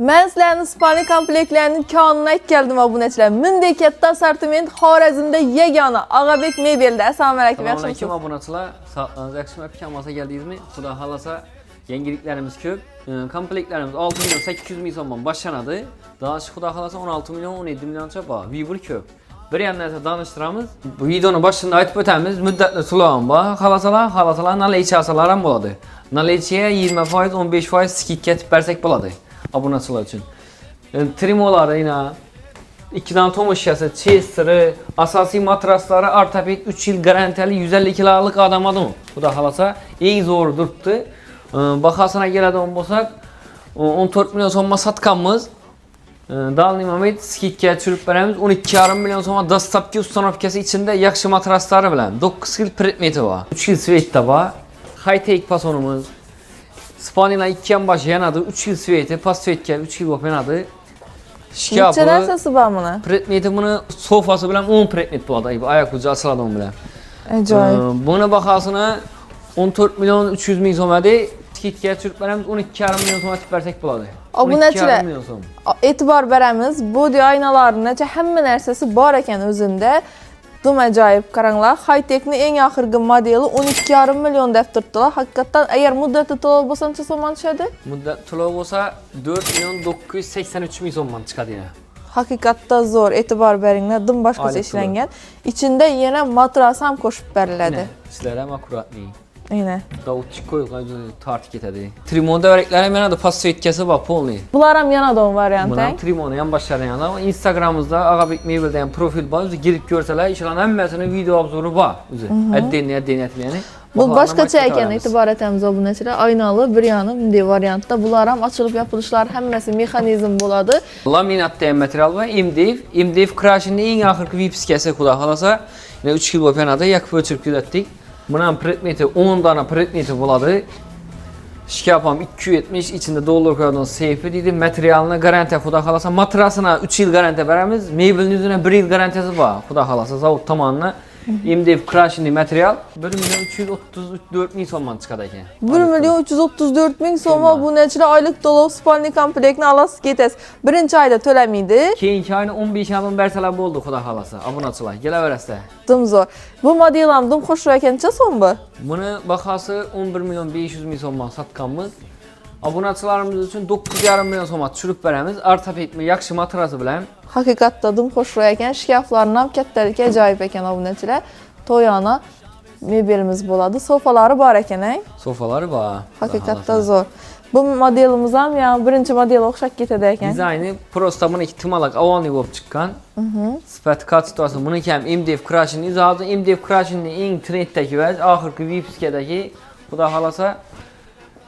Mən sizlərin İspaniya komplektlərinin kanuna gəldim abunəçilər. Mündə katta assortiment Xorazmdə yeganə Ağabek mebeldə. Assalamu alaykum. Selamünaleyküm Yaxşımısınız? abonaçılar. Sağlığınız yakışma pikamasa geldiniz mi? Kuda halasa yeniliklerimiz köp. Ee, Komplektlerimiz 6 milyon 800 milyon zaman başlanadı. Daha şu kuda halasa 16 milyon 17 milyon çapa. Vibur köp. Bir yandan ise danıştıramız. Bu videonun başında ayıp ötemiz müddetli sulağın ba. Halasalar halasalar nale içi asalarım buladı. Nale içiye 20 faiz 15 faiz skit ketip versek buladı. Abonaçılar için. Yani, trimoları yine İki tane tom eşyası, Chester'ı, asasi matrasları, ortoped 3 yıl garantili 150 kiloluk adam adım. Bu da halasa iyi zor durttu. Ee, Bakasına geladigan bo'lsak, 14 milyon so'mga satganmiz. Ee, Dalni Mehmet skidga tushirib beramiz. 12,5 million so'mga dastlabki ustanovkasi ichida yaxshi matraslari bilan 9 yil predmeti bor. 3 yil svetda bor. High tech 2 ham bosh yanadi, 3 yil sveti, pas svetga 3 yil bo'lib yanadi. Neçə Shkafı, dərsəsi var buna? predmeti buni sofası bilan 10 predmet bo'ladi. Oyoq uchi asladon bilan. Əcaib. Ee, Buni bahosini 14 milyon 300 ming so'm edi. Tikitga tushirib beramiz 12,5 milyon so'm atib bersak bo'ladi. Obunachilar. 12,5 milyon so'm. Etibar verəmiz. Body aynalarının necə həmmə nərsəsi var ekan özündə. Dum əcaib qaranglar. High-techni eng axırgi modeli 12,5 million deb turibdilar. Həqiqətən əgər müddəti to'liq bo'lsa necha so'mdan tushadi? Muddat to'lov bo'lsa 4 milyon 983 ming so'mdan chiqadi yana. Haqiqatda zo'r, e'tibor beringlar. Dim boshqacha ishlangan. Ichində yana matras ham qo'shib beriladi. Sizlar ham akkuratli. Aynen. Davutçuk qo'yilgan tortib ketadi. Trimonda varaklar ham yanada pas yetkasi bor polni. Bular ham yana don variant. Buni ham Trimoni ham boshlagan yana. Instagramimizda Agabek Mebel'da ham profil bor. O'zi girib ko'rsalar, ishlarning hammasini video obzori bor. O'zi. Addeni addeni ya'ni. Bu başqacha ekan e'tibor etamiz obunachilar. Aynalı bir yanı bunday variantda. Bular ham ochilib yopilishlar hammasi mexanizm bo'ladi. Laminatda material bor. MDF, MDF Crash'ning eng oxirgi vipiskasi xudo. Yana 3 yil bo'lib yanada yakib o'chirib kuzatdik. Ham predmeti 10 dona predmeti bo'ladi. Shkaf ham 270, ichida dollar qo'yadigan seyfi deydi. Materialni garantiya xudo xolasa matrasini 3 yil garantiya beramiz. Mebelning o'zina 1 yil garantiyasi bor. Xudo xolasa zavod tomonidan MDF Crash'ning material 1 million 334 ming so'mdan chiqadi ekan. 1 million 334 ming so'm obunachilar oylik to'lov spalni komplektni olasiz ketasiz. Birinchi oyda to'lamaydi. Keyingi oyni 15 ming bersalar bo'ldi xudo xolasa. Obunachilar, kelaverasizlar. Dim zo'r. Bu model ham dim qo'shib ekancha so'm bu? Buni bahası 11 milyon 500 ming so'mdan satganmiz. Obunachilarimiz uchun 9,5 million so'mga tushirib beramiz. Ortopedmi yaxshi matrasi bilan. Haqiqatda dim qo'shib ekan. Shkaflarni ham kattaligi ajoyib ekan obunachilar. To'yona mebelimiz bo'ladi. Sofalari bor ekan, ey. Sofalari bor. Haqiqatda zo'r. Bu modelimiz ham yani birinchi model o'xshab ketadi ekan. Dizayni prosta buni ikki timalak avonni bo'lib chiqqan. Sifat konseptasi buniki ham MDF Crash'ning izohi MDF Crash'ning eng trenddagi va oxirgi Vipskadagi xudo xolasa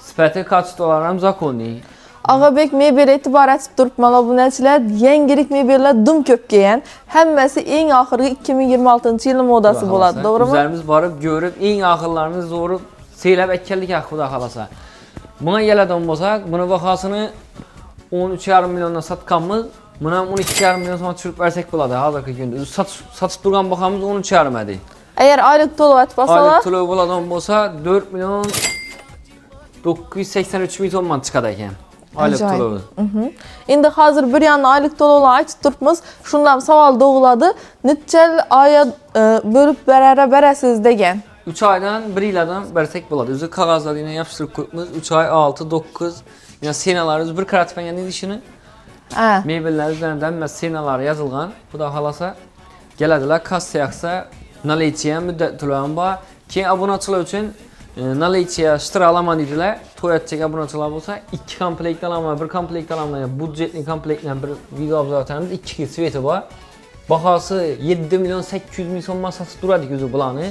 sifati konseptlari ham zakonli. Ağabek mebel e'tibor etib turibman obunachilar. Yangilik mebellar dim ko'p kelgan. Hammasi eng oxirgi 2026-yil modasi bo'ladi, to'g'rimi? Üzerimiz barıp görüp en akıllarını zorup seylep etkeldik ya xuda xalasa. Buna geleden bolsak, bunu bahasını 13,5 milyondan satkanımız, buna 12,5 milyon sonra çürüp versek buladı hazırki günde. Sat, satıp durgan bakamız 13,5 edi. Agar oylik to'lov etib olsalar, Aylık tulu buladan bolsa 4 milyon 983 milyon ekan. Aylık Ajoyib. tulu. endi hozir bir yana oylik to'lovlarni aytib turibmiz. Shundan savol tug'iladi. Necha oyga e, bo'lib berara berasiz degan. 3 aydan 1 yildan versek buladı. Özü kağızlar yine yapıştırıp koymuş. 3 ay 6 9 yine senalarımız bir karat ben yani işini Ha. Meyveler üzerinden ve senalar yazılgan. Bu da halasa gelediler kassa yaksa naleyçiye müddet tulan ba. Ki abonaçılar için e, naleyçiye şıtır alaman dediler. Toy edecek abonaçılar olsa iki komplekt alama, bir komplekt alama, budjetli komplektle bir video iki kişi sveti var. Bahası 7 milyon 800 milyon son masası duradı gözü bulanı.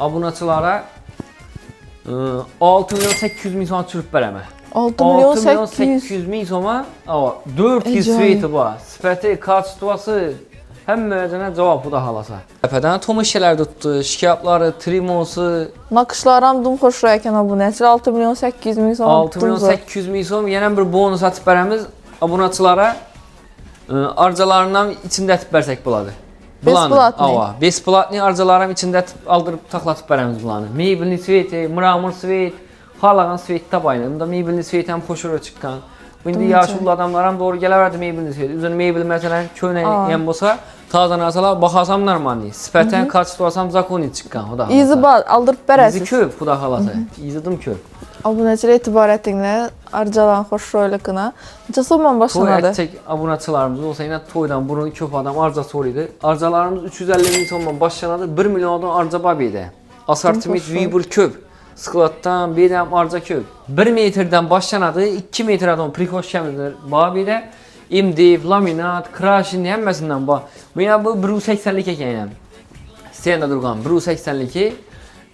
Abonaçılara e, 6 milyon 800 milyon son çürüp vereme. 6 milyon 6 milyon 800. 800 min soma ama 4 yıl Ajoyib. sveti var. Sifati, kaçtuası Həmməcənə cavab bu da halasa. Təpədən tom işlər tutdu, şikayətləri, trimosu, Nakışlar ham dim xo'sh ekan obunachilar. 6 milyon 800 ming so'm. 6 dim milyon zo'r. 800 min som, yenə bir bonus atıb bərəmiz abonaçılara ə, arcalarından içində atıb bərsək buladı. Besplatni. Ava, besplatni arcalarım içində aldırıb taxlatıb bərəmiz bulanı. Mebelni sveti, mramor svet, halagan svet tabayını. Bunda mebelni svet həm xoşura çıxkan. Bu Doğru. yaşlı adamlar ham doğru geleverdi mebelini söyledi. Üzerine mebel mesela köne yem bolsa taza narsalar bakasam normal. Sipaten kaç tursam zakoni çıkkan o da. İzi bal aldırıp Izi beresiz. köp xudo xolasa. İzidim köp. Obunachilar e'tibor etinglar. Arjalan xo'shro'yligini. Necha so'mdan Toy boshlanadi? etcek abunachilarımız olsa yine toydan burun köp adam arza so'raydi. Arzalarımız 350 ming so'mdan boshlanadi. 1 milliondan arza bor beydi. Assortiment Hoş Weber köp. Sklatdan birəm Arcakök. 1 metrdən başlanadı, 2 metrədən Prikoş kəmidir. Babidə imdiv, laminat, krashin həmməsindən bax. Mənə bu 180-lik əkəyinəm. Stenda durğan 180-liki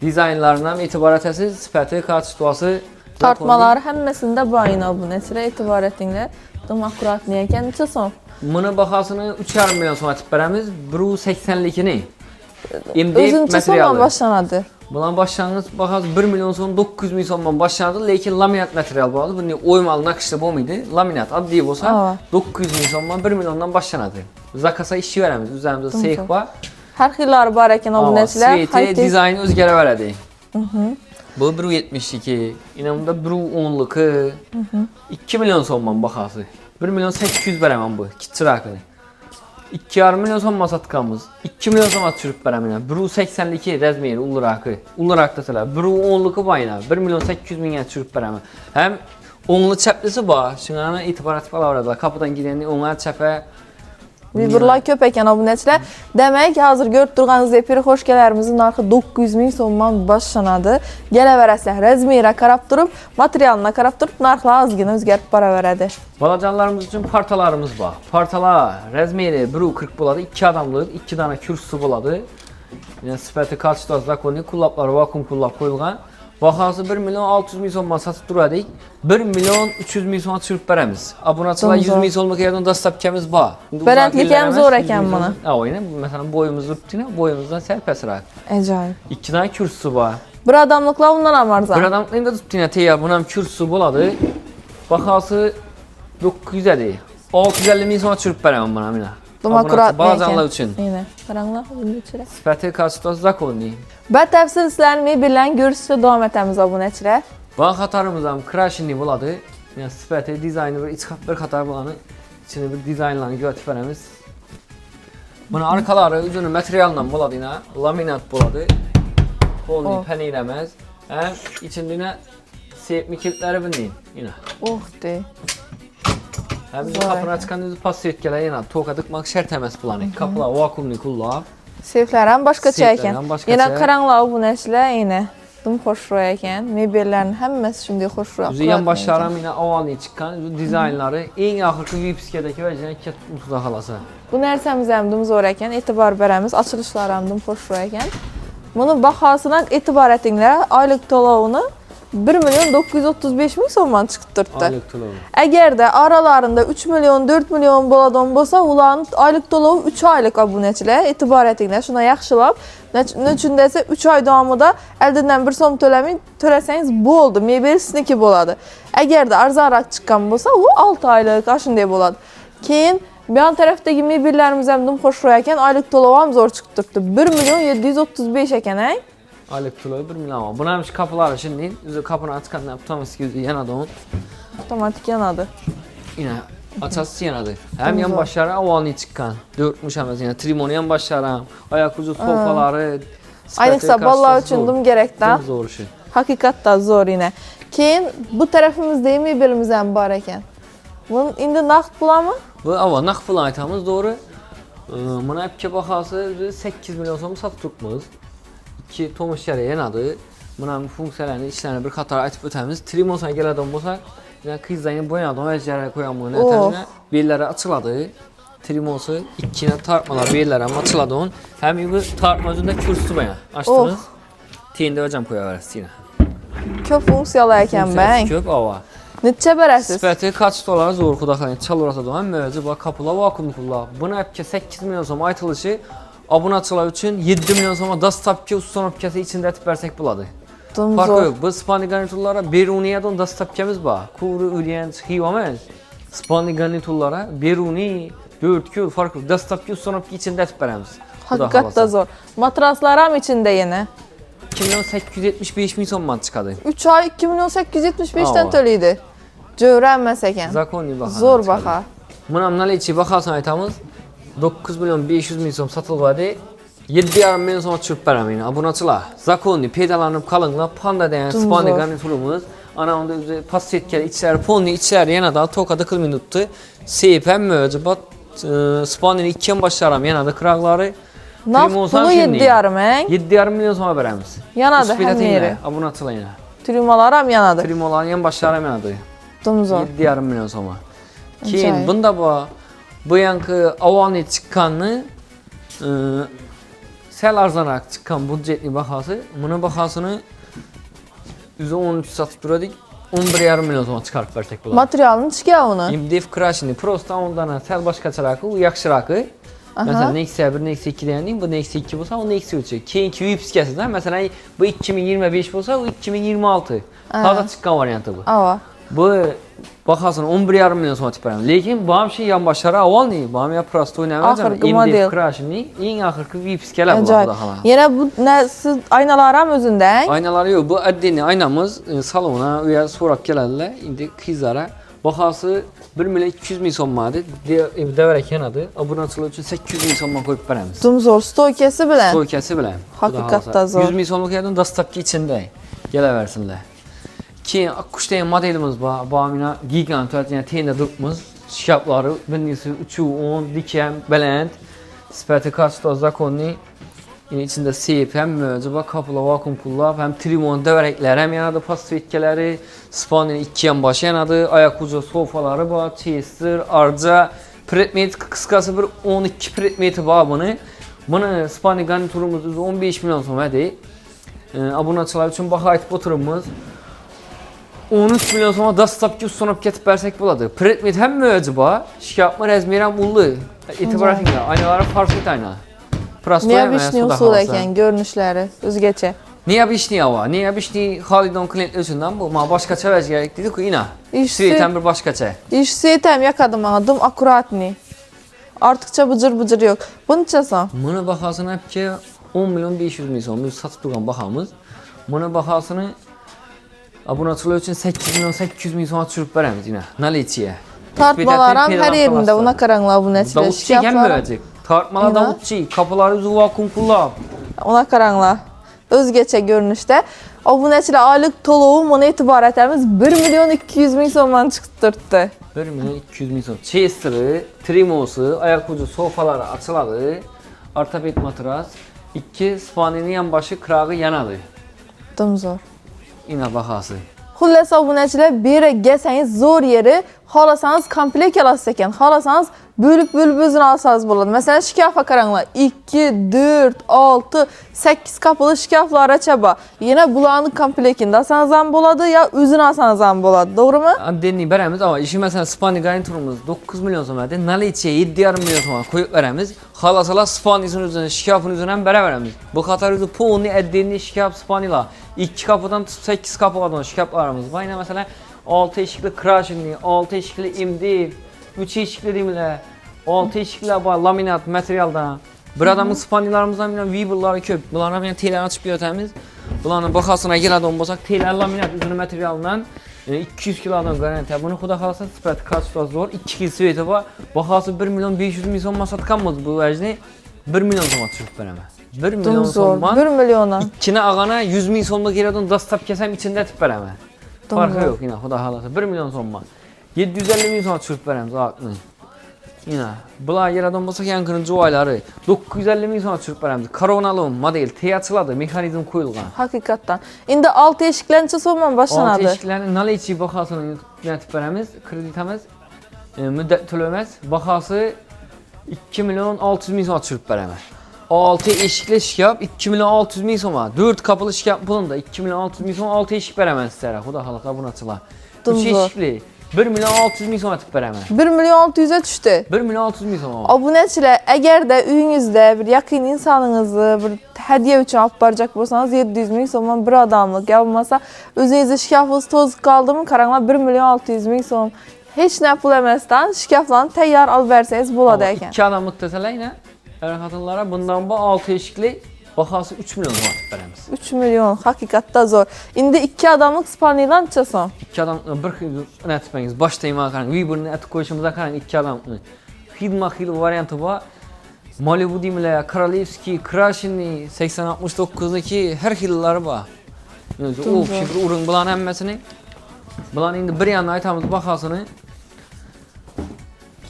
dizaynlarından etibarətəsi, sifəti, kartuştuası Tartmaları həmməsində bu ayına bu neçə etibarətində demokrat niyəkən neçə son? Mını baxasını 3,5 milyon son atıb bərəmiz 180-likini. İndi materialı. Özüncə son başlanadı boshlanadi? Bulan başlangıç bahası 1 milyon so'm 900 ming so'mdan başlanadi, lekin laminat material bo'ladi. Buni o'ymal naqshda bo'lmaydi. Laminat oddiy bo'lsa Ava. 900 ming so'mdan 1 milliondan boshlanadi. Zakasa beramiz. O'zimizda Tamam, seyx bor. Har xillari bor ekan obunachilar. Sveti, Hayt- dizayni o'zgaraveradi. Bu 1.72, inamda 1.10'lıkı, 2 milyon so'mman bahası. 1 milyon 800 beraman bu, kichiraqini. 2 milyon son masatkamiz 2 milyon son sürüp beremen. Buru 82 rezmeyin Uluraqı. Uluraqda sala. Buru 10'luqı bayna 1 milyon 800 minə sürüp beremen. Hem onlu çəplisi var. Şuna itibarat falan var. Qapıdan gidəndə onlar çəpə 101 köp ekan obunachilar demak hozir ko'rib turganingiz epiri qo'shkalarimizni narxi 900 ming so'mdan boshlanadi kelaverasizlar razmera qarab turib materialına qarab turib narxlar ozgina o'zgarib boraveradi bolajonlarimiz uchun partalarimiz bor partalar razmeri 1.40 bo'ladi 2 adamlik 2 dana kürsü bo'ladi yani sifati karşıda zakonik kullaplar vakum kullap qo'yilgan Bahası 1 milyon 600 min so'mdan satıb duradik. 1 milyon 300 min so'mga tushirib beramiz. Abunachilar 100 min so'mlik yerdan dastlabkamiz bor. Uzoq ham zo'r emas, 100 ekan buni. Ha, o'yna, mesela boyumuz o'tdina, boyumuzdan sal pastroq. Ajoyib. 2 dana kürsüsü var. Bir odamliklar undan ham Bir arzon. adam endi tutdina tayyor, bunun ham kürsüsü boladı. Bahası 900 idi. 650 min so'mga tushirib beraman buni mina. Demokrat Balacanlar üçün. Yine. Qaranglar, bunun ichida. Sifəti karşıda zakonni. Batafsil sizlarni bilan ko'rishda davom etamiz obunachilar. Van xatarımızam crashini buladı. Yəni sifəti, dizayını bir iç bir xatar bulanı. İçini bir dizaynlarını götürüb verəmiz. Arkaları üzünü materialından buladı yine. Laminat buladı. Polni Oh. pəniləməz. Həm içində yine sevmi kilitləri bunun yine. Oh de. Həm Vay. bizim qapına çıxan düzü pas setkələr yine toka tıkmaq şərt əməz bulanı. Qapılar vakuumlu kullab. Seyflar ekan. ham boshqacha. Yana qaranglar obunachilar, yine. Dim xo'shroq ekan. Mebellarning hammasi shunday xo'shroq. Üzü yan başlarım yine avalni çıxan üzü dizaynları en axırkı Vipskədəki və yine ket utuda xalasa. Bu narsamiz ham dim zo'r ekan, e'tibor beramiz. Ochilishlar ham dim xo'shroq ekan. Buni bahosidan e'tibor etinglar. Oylik to'lovini 1 million 935 ming so'mdan chiqib turibdi. Aylık to'lovi. Agarda aralarında 3 million 4 million bo'ladigan bo'lsa, ularning oylik to'lovi 3 oylik obunachilar. E'tibor etinglar, shuni yaxshilab. Nechun desa 3 oy davomida eldidan 1 so'm to'lamay to'lasangiz bo'ldi. Mebel sizniki bo'ladi. Agarda arzonroq chiqqan bo'lsa, u 6 oylik shunday bo'ladi. Keyin bu yon tarafdagi mebellarimiz ham dim xo'shroq ekan, oylik to'lovi ham zo'r chiqib turibdi. 1 million 735 ekan, ay. To'lovi 1 million. ama. Buna hemş kapıları şimdi üzü kapını açkandan yaptığımız gibi yanadı onun. Avtomatik yanadı. Yine açası yanadı. Hem yan Güzel. başları avalni çıkan. Dörtmüş hem yine trimonu yan başları. Ayak ucu sofaları. Ayniqsa bolalar uchun dim kerakda. Zor işi. Haqiqatda zo'r yana. Keyin bu tarafimizda mebelimiz ham bor ekan. Buni endi naqd pulamı? Bu ava naq pul aytamız doğru. Ee, Buna epke bakası 8 milyon so'm satıb tutmuz. 2 tomuş yere yanadı. Buna bu funksiyonlarını işlerini bir qatar aytib o'tamiz. Trimos'a gəladigan bo'lsa, yəni qızlayın boyadan özlərə qoyan bunu. Oh. Təminə belləri açıladı. Trimosu ikinə tartmalar belləri amma açıladı onun. Həm bu tartma özündə kürsüsü bayan. Açdınız. Oh. Teyində hocam qoya verəsiz yenə. Ko'p funksiyalar ekan bang. Köp ava. Necha berasiz? Sifəti kaç dolar zor xuda xalan çal orası da mövcud bax kapıla vakuum kulla. Buna epke 8 milyon som aytılışı abunaçılar üçün 7 milyon soma das tapki ustan opkası içində etib versək buladı. Dim Farkı zo'r. yok. Bu spani garnitullara Beruniyadan das tapkamiz var. Kuru üreyen hivamız. Spani garnitullara Beruni 4 kilo farkı yok. Das tapki ustan opki içində etib verəmiz. Haqiqatda zo'r. Matraslar ham ichida yana. 2 milyon 875 min somman çıxadı. 3 oy 2 million 875 dan to'laydi. Cövrənməs ekan. Zakonni baha. Zor baha. Buna naliçi bakarsan aytamız 9 milyon 500 bin so'm satılmadı. 7,5 milyon so'm çürüp beramayın. Abunaçılar. Zakonni pedalanıp kalınla panda deyen spani zor. garniturumuz. Ana onda üzeri pas yetkili içler ponni içler yana da toka dıkıl minuttu. Seyip hem mövcü bat e, spanini ikiyen başlaram yana da kıraqları. Naf şimdi. 7 yarım eng. 7,5 milyon so'ma beramiz. Yanadı Uspida hem yeri. Abunaçılar yana. Trümalaram yanadı. Primoların yan başlaram yanadı. Dumzor. 7,5 milyon so'ma. Keyin bunda bu yankı avani çıkanını e, sel arzanak çıkan budjetli bahası. Bunun bahasını %13 satıp duradık. 11,5 milyon so'ma çıkarıp versek bular. Materialını çıkavını. İmdif krashini prosta ondan sel başqacharoq, u yaxshiroqi. Masalan, Nexia 1, Nexia 2 degandik, bu Nexia 2 bo'lsa, u Nexia 3. Keyingi Vipskasida, masalan, bu 2025 bo'lsa, u 2026. Hozir chiqqan varianti bu. Ava. Bu bahasını 11,5 milyon so'm aytib beraman. Lekin bu ham shu yonboshlari avvalni, bu ham ya prosta o'ynamayapman. Oxirgi model. Crash'ning eng oxirgi Vipskalar bu Acayip. xudo xohlasa. Yana bu ne siz aynalar ham o'zinde eng. Aynalari yo'q. Bu addini aynamız e, salona u yer so'rab keladilar. Endi qizlara bahası 1 milyon 200 ming so'mmadi. Devarak yanadi. Obunachilar uchun 800 ming so'mdan qo'yib beramiz. Dumzor stoykasi bilan. Stoykasi bilan. Haqiqatda Xudo xohlasa. zo'r. 100 ming so'mlik yerdan dastlabki ichinde. Kelaversinlar. Keyin Akkushdan modelimiz. Bu mina gigant yani tenda duribmiz. Shkaplari birinchisi 310 dikem baland. Sifati kasto zakonni. Yine içinde seyip hem möcüba kapıla vakum pullab hem trimon döverekler hem yanadı pasvetkeleri spanin iki yan başı yanadı ayak ucu sofaları var chester arca pretmet kıskası bir 12 pretmeti var bunu bunu spanin garniturumuz üzü 15 milyon so'm hadi e, abunachilar uchun baho aytib o'tiribmiz 13 milyon so'mga dastlabki ustunib ketib bersak bo'ladi pretmet ham möcüba shkapmi razmeri ham ulli e'tibor etinglar aynalar farsit ayna Prostoy Niye emas, vişni xudo usul xohlasa. ekan görünüşleri o'zgacha. Niye bişni hava? Niye bişni Halidon Clint üçünden bu? Ma başkaça vec gerek dedi ki ina. İş Suyeten bir başkaça. İş setem yakadım bana dım akuratni. Artıkça bıcır bıcır yok. Bunca son. Buna bahasını hep ki 10 milyon 500 milyon. Biz satıp duran bahamız. Buna bahasını abunaçılar için 8 milyon 800 milyon son düşürüp veremiz yine. Naliçiye. Tartmalar hem her yerinde buna karangla bu neçile. Davutçi gelmeyecek. Tartmalar İna. davutçi. Kapıları üzü vakum kullab. Ona karangla. Özgeçe görünüşte. O bu neçile aylık toluğu buna itibaretimiz 1 milyon 200 bin sondan çıktırttı. 1 milyon 200 milyon son. Chester'ı, Trimosu, ayak ucu sofaları açıladı. Ortoped matras. İki spaninin yan başı kırağı yanadı. Dım zor. Yine bahası. Xullas obunachilar bu yerga kelsangiz zo'r yeri, xohlasangiz komplekt olasiz ekan. Xohlasangiz bo'lib bo'lib o'zini olsangiz bo'ladi. Masalan, shkafa qaranglar. 2, 4, 6, 8 kapılı shkaflar bor. Yana bularni komplektini olsangiz ham bo'ladi, yo o'zini olsangiz ham bo'ladi. To'g'rimi? Beremiz ama işi mesela Spani garniturumuz 9 milyon sonra de Naliçi'ye 7,5 milyon sonra koyup veremiz. Halasala Spani'sin üzerine, şikafın üzerine veremiz. Bu kadar üzü puğunu eddiğini şikaf Spani'la. 2 kapıdan tutup 8 kapı kadar şikaflarımız var. Yine mesela 6 eşikli crashingli, 6 eşikli imdi, 3 eşikli dimle, 6 eşikli var laminat materyaldan. Bir adamın Spani'larımızdan bilen Weaver'ları köp. Bunlarla bilen teyler açıp yötemiz. Bunların bakasına giradi on bolsak teyler laminat üzerine materialından e, 200 kilodan garanti. Bunu xudo xolasa sifati kaçta zor. 2 kil sveti var. Bahası 1 milyon 500 ming so'mga satganmiz bu vajni 1 milyon so'mga tushib beraman. 1 milyon so'mga 1 milyona. ikkini ag'ana 100 ming so'mga keladigan dastlab kelsam ichida tib beraman. Dım Farqi zor. yo'q yine xudo xolasa 1 milyon so'mga. 750 ming so'mga tushib beramiz aqni. Yine bular yaradan bo'lsa yankının joylari 950 ming so'mga tushib beramiz. Koronalı model teyachiladı, mexanizm qo'yilgan. Haqiqatdan. Endi 6 eshiklancha so'mdan Altı boshlanadi. eşiklerin naliçi bahasını yönetip veremiz. Kreditemiz e, müddet tölemez. Bahası 2 milyon 600 bin sona çürüp veremez. 6 eşikli şikap 2 milyon 600 bin sona. 4 kapılı şikap bulun da 2 milyon 600 bin sona 6 eşik veremez sizlere. Xuda halaka buna açıla. 3 Dumzor. eşikli 1 milyon 600 bin sona tip veremez. 1 milyon 600'e düşdü. 1 milyon 600 bin sona. Obunachilar, agar da uyingizda bir yaqin insoningizni bir hadiya uchun olib borajak bo'lsangiz 700 ming so'mdan bir odamlik yo bo'lmasa o'zingizni shkafingiz to'zib qoldimi qaranglar 1 million 600 ming so'm hech narsa pul tayyor olib bersangiz bo'ladi Ama ekan 2 adam mutteseler yine. Er kadınlara bundan bu 6 eşikli Bahası 3 milyon artıq verəmiz. 3 milyon, həqiqətdə zor. İndi 2 adamlıq sparniyadan çıxasan. 2 adam e, bir nə etməyiniz, başlayın mənə qaran, Weber'ın əti qoyuşumuza qaran 2 adam. Xidma xil variantı var. Malibu deyimlə, Kralevski, Krashini, 8069-daki hər xilləri var. Yəni o fikir, urun bulan həmməsini. Bulan indi bir yana aytamız baxasını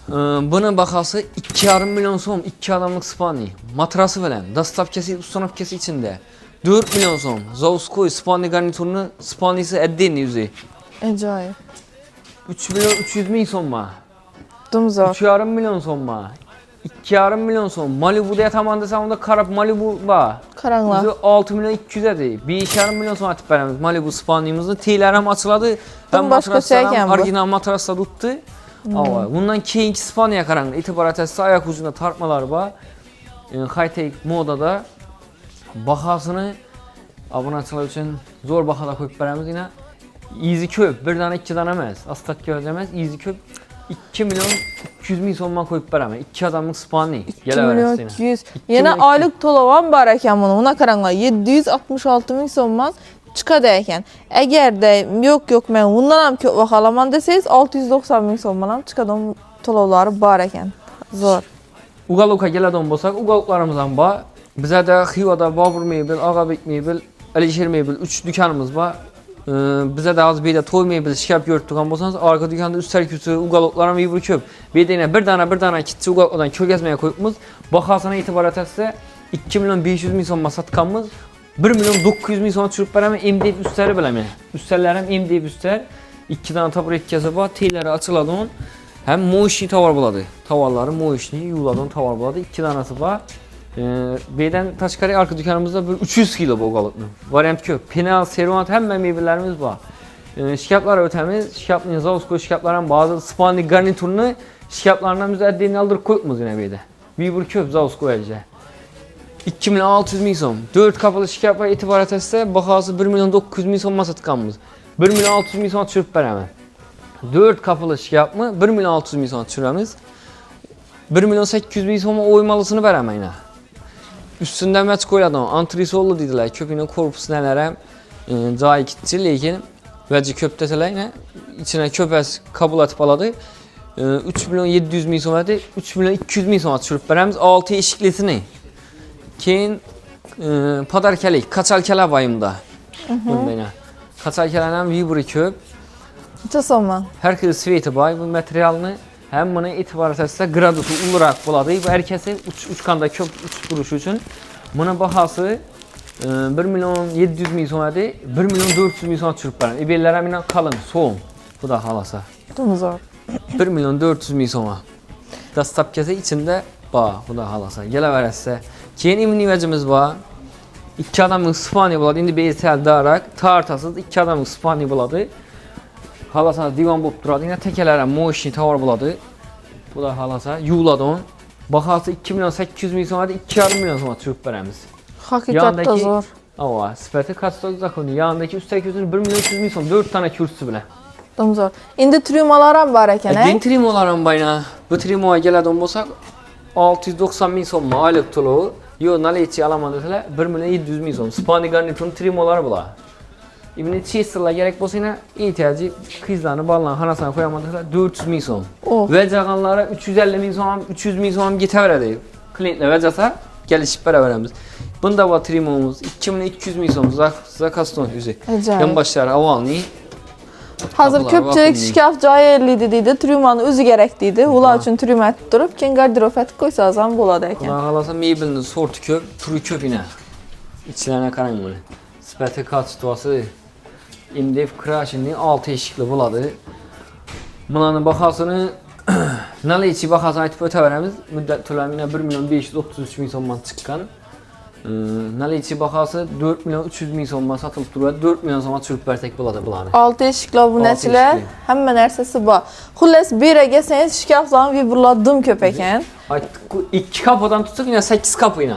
ee, bunun bahası 2,5 milyon so'm 2 adamlık spani. Matrasi bilan dastlabkasi ustanovkasi ichinde 4 million so'm. Zovskoy spani garniturini spanisi oddenniy yuzi. Ajoyib. 3 million 300 ming so'mma. Dumzor. 3,5 million so'mma. 2,5 million so'm. Malibu'da yataman desam unda qarab Malibu va. Qaranglar. 6 milyon 200 edi. 5,5 milyon so'm atib beramiz Malibu spanimizni. Tiylarim ochiladi. Şey Ham boshqacha ekan bu. Original matrasda tutdi. Ava, bundan keyingi Ispaniya qarang, e'tibor atasizlar oyoq ucunda tortmalar bor. High tech modada bahosini obunachilar uchun zo'r bahoda qo'yib beramiz yana. Izi ko'p, birdan ikkidan emas, ostatga emas, izi ko'p. 2 million 200 ming so'mdan qo'yib beraman. 2 odamlik spaniy. 2 milyon 200. Yana milyon oylik to'lov ham bor ekan buni. Buna qaranglar. 766 ming so'mdan chiqadi ekan. Agarda yo'q yo'q men undan ham ko'p baholaman desangiz 690 ming so'mdan ham chiqadi. Onun to'lovlari bor ekan. Zo'r. Ugaluk'a keladigan bo'lsak, ugaluklarimiz ham bor. Bizada Xivada Bobur mebel, Og'abek mebel, Alisher mebel 3 do'konimiz bor. Ee, Bizada hozir bu yerda to'y mebel ishkab ko'rib turgan bo'lsangiz, orqa do'konda ustal kusi, ugaluklar ham yubur ko'p. Bu yerda yana bir dana bir dana kichik ugaluklardan ko'rgazmaya qo'yibmiz. Bahosini e'tibor etasizlar, 2 million 500 ming so'mga sotganmiz. 1 million 900 ming so'm tushirib beraman MDF ustari bilan men. Ustalar ham MDF ustar. 2 dana taburetkasi bor, teylari ochiladi o'n. Hem moishni tovar bo'ladi. Tovarlari moishni yuviladigan tovar bo'ladi. Ikki danasi bor. Ee, bu yerdan tashqari arka do'konimizda bir 300 kilo bu g'olibni. Variant ko'p. Penal, servant hamma mebellarimiz bor. Ee, shkaflar o'tamiz. Shkafning zavsko shkaflar ham ba'zi spaniy garniturni shkaflarni biz отдельно oldirib qo'yibmiz yana bu yerda. Bir ko'p zavsko o'lja. 2 million 600 ming so'm. 4 kapılı shkafga e'tibor etasizlar, bahosi 1 million 900 ming so'mga sotganmiz. 1 million 600 ming so'm tushirib beraman. 4 kapılı shkafni 1 million 600 ming so'm tushiramiz. 1 million 800 ming so'mga o'ymalısını beraman yana. Üstündə məç qoyladım. Antresollu dedilər. Köpünün korpusu həm e, cayı kitçi, lekin vəci köp yenə içinə köpəs kabul atıb aladı. E, 3 milyon 700 min so'madi, 3 milyon 200 min so'ma tushirib beramiz. 6 eshiklisini. E, padarkalik, kaçalkalar bayımda. Bunda yenə. Kaçalkalar ham vibri köp. Necha so'mman? Hər xil sveti var bu materialını həm buna etibar əsasında gradusu ularaq buladı. Bu hər kəsi uç, uçqanda köp uç duruşu üçün bunun bahası e, 1 milyon 700 min so'madi, 1 milyon 400 min so'm tushirib beraman. Ebellar ham qalin, so'm. Xudo xolasa. Dumzo'r. 1 milyon 400 min so'ma. Dastlabkasi ichida bor, xudo xolasa. Kelaverasa. Keyin imnivajimiz bor. ikki odamlik spaniya bo'ladi. Endi besal darak, tartasiz ikki odamlik spaniya bo'ladi. Xolasa divan bo'lib turadi. Yana tekalari ham moishni tovar bo'ladi. Xudo xolasa yuviladi o'n. Bahosi 2 million 800 ming so'madi, 2,5 million so'mga tushirib beramiz. Haqiqatda Yandaki- zo'r. Ava, sifati katstok zakoni. Yanındaki üstteki yüzünü 1 milyon 300 ming so'm, 4 tane kürsüsü bilan. Dumzo'r. Endi tryumalar ham bor ekan, E, din trimolar ham bayna. Bu trimoga keladigan bo'lsak 690 ming so'm oylik to'lovi. Yo, nalichi alaman desalar 1 million 700 ming so'm. Spani garniturni trimolari bular. Ibn Chesterlar kerak bo'lsa yana ehtiyoji qizlarni bolalarni xonasiga qo'yaman desalar 400 ming so'm. Vajaganlari 350 ming so'm, 300 ming so'm ketaveradi. Klientlar vajasa kelishib beraveramiz. Bunda bor trimomiz 2 million 200 ming so'm. Zakaston yuzi. Ajoyib. Yonboshlari avalniy. Hazır Kapılar, köpçülük şikafcaya yerliydi dedi, trümanı özü gerek dedi. Ula üçün trümet durup, kendi gardirof et koysazan buladı ekan. Ulan halasa meybilini sortu köp, turu köp yine. İçlerine karayın böyle. Sipeti kat situası. MDF Crash'ın 6 eşikli buladı. Bunların bakasını Nala içi bakasını aytıp ötə verəmiz. Müddət tələminə 1 milyon 533 min sonman çıqqan. Ee, Nalichi bahosi 4 million 300 ming so'mdan sotilib turadi. 4 million so'mga tushirib bersak bo'ladi bularni. 6 eshikli obunachilar, eshikli. hamma narsasi bor. Xullas, bu yerga kelsangiz shkaflarni vibrlar dim ko'p ekan. Ay, bu ikki kapıdan tutsak yine 8 kapı yine.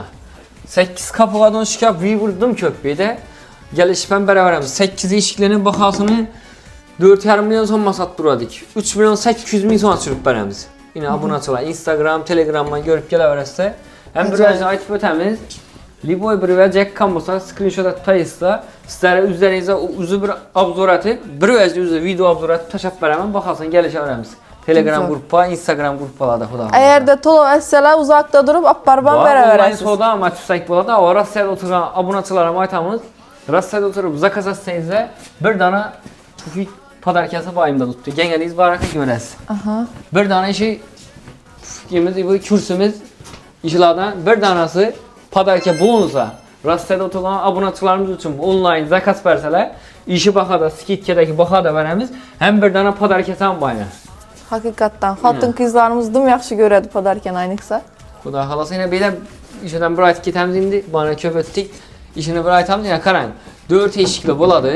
8 kapılardan şikap vurdum köpeğe Gelişmen beraberimiz. 8 eşiklerin bahasını 4,5 milyon son masat duradık. 3 milyon 800 bin son sürüp beremiz. Yine abone açılar. Instagram, Telegram'dan görüp geleverese. Hem bir Acayip. önce ayıp ötemiz. Liboy bir və Jack bolsa screenshot tutayızsa, sizlərə üzərinizə o üzü bir obzor atıb, bir vəcdə üzü video obzor atıb taşap verəmən, baxarsan gəlişərəmiz. Telegram Güzel. qrupa, Instagram qrupalarda xuda. Eğer de tolo etseler uzakta durup apparban Var, vere online verəsiniz. soda ama tutsak болады. Ama Rusya'da oturan abonaçılara aytamız. Rusya'da oturup zakaz etsenize bir dana tufik padarkası bayımda tuttu. Gengeliyiz baraka görəsiz. Aha. Bir dana işi tufikimiz, bu kürsümüz işlerden bir danası padarka bulunursa Rusya'da oturan abonaçılarımız için online zakaz verseler işi bakada, skitkedeki bakada verəmiz. Hem bir dana padarkası bayına. Hakikaten. Hatın kızlarımız dım yaxşı görədi padarken aynıqsa. Xuda xalası yenə belə işədən bir ayt getəmiz indi. Bana köp etdik. İşini bir aytamız yenə qaran. 4 eşikli boladı.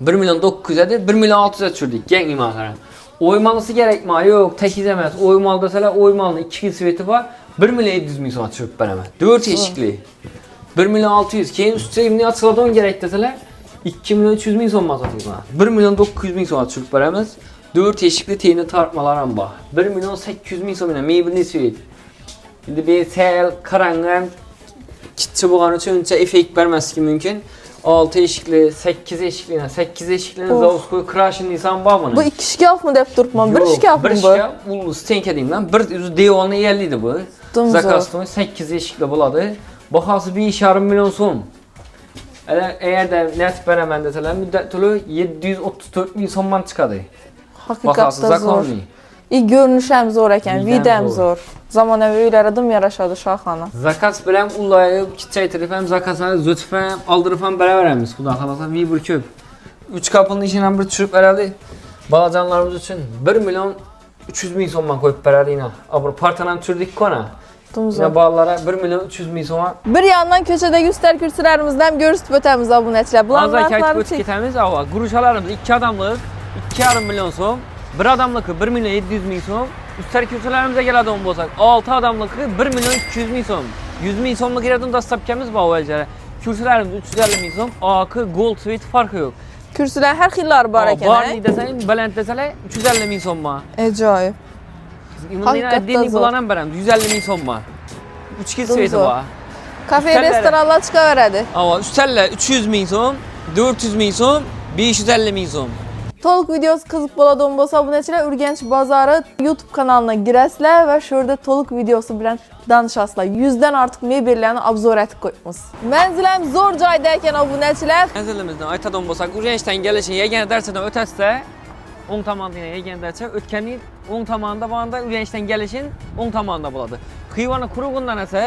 1 milyon 900'ədir. 1 milyon 600'ə düşürdük. Gen imanlara. Oymalısı gerek mi? Yok, tekiz emez. Oymalı deseler oymalı 2 yıl sveti var. 1 milyon 700 min çürüp ben hemen. 4 eşikli. 1 milyon 600. Keyin üstüne imni açıladan gerek deseler 2 milyon 300 min son mazatıyız bana. 1 milyon 900 min sonra çürüp veremez. 4 eşikli teyini tartmalar var. 1 milyon 800 min sonra meybilini sveti. Şimdi bir sel, karanlık, kitçi boğan için önce efekt vermez ki mümkün. 6 eşikli, 8 eşikli, 8 eşikli Of. zavusku crash'ın insan var mı? Bu iki şikaf mı deyip durtmam? Bir şikaf mı bu? bu stenk edeyim lan. Bir yüzü devalını 50 idi bu. Dumzo. Zakaston 8 eşikli buladı. Bahası bir iş yarım milyon son. Eğer, eğer de net veremem deseler müddetli 734 bin sonman çıkadı. Bahası Hakikaten zor. zakonlu. İyi görünüşəm zor eken, Vidəm zor. zor. Zaman evlere dım yaraşadı Şahana. Zakas biləm ulayıb, kiçəytirib həm zakasa zötfə aldırıb həm bərabərəmiz. Xuda xalasa bir bir köp. 3 qapının içindən bir çürüb bərəli. Balacanlarımız üçün 1 milyon 300 min somman qoyub bərəli ilə. Abur partanam çürdük kona. Yine bağlara 1 milyon 300 min somman. Bir yandan kürsülerimizden görüstü ötemiz abunetçiler. Bulan Azar kayıt vaatları göt çek. getəmiz ava. Quruşalarımız 2 adamlıq 2,5 milyon som. Bir adamlık 1 milyon 700 min som. Üstər kürsülərimizə gəl adam bolsaq 6 adamlık 1 milyon 200 min som. 100 min somluq yerdən dastabkəmiz var o əlcərə. Kürsülərimiz 350 min som. Akı gold sweet farkı yok. Kürsüler her xillar var eken. Barney he? desələr, Balent desələr 350 min som var. Ecayip. Ümumlayına Hakikaten dini bulanan bərəm 150 min som var. 3 kil zor. var. Kafe restoranlar çıkaveredi. Ama üstələ 300 min som, 400 min som, 550 min som. Toluk videosu kızık boladığım bolsa abunetçiler Ürgenç Bazarı YouTube kanalına giresler ve şurada toluk videosu bilen danışaslar. Yüzden artık mebirlerini abzor etip koymuş. Menzilem zor caydayken abunetçiler Mənzilimizdən Aytadan bolsaq, Urgençdən gəlişin yeganə dərsədən ötəsə, on tamamında ilə yeganə dərsə, ötkənin on tamamında bağında Urgençdən gəlişin on tamamında buladı. Xivanı Kuruğundan əsə,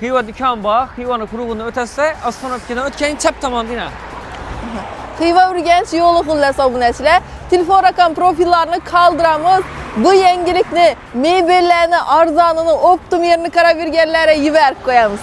Xiva dükan bax, Xivanı Kuruğundan ötəsə, Aslanopkidən ötkənin çəp tamamında ilə. Xiva Ürgenç yolu xulləs abunetçiler. Telefon rakam profillerini kaldıramız. Bu yengilikni, mebirlerini, arzanını, optum yerini kara virgenlere yiver koyamız.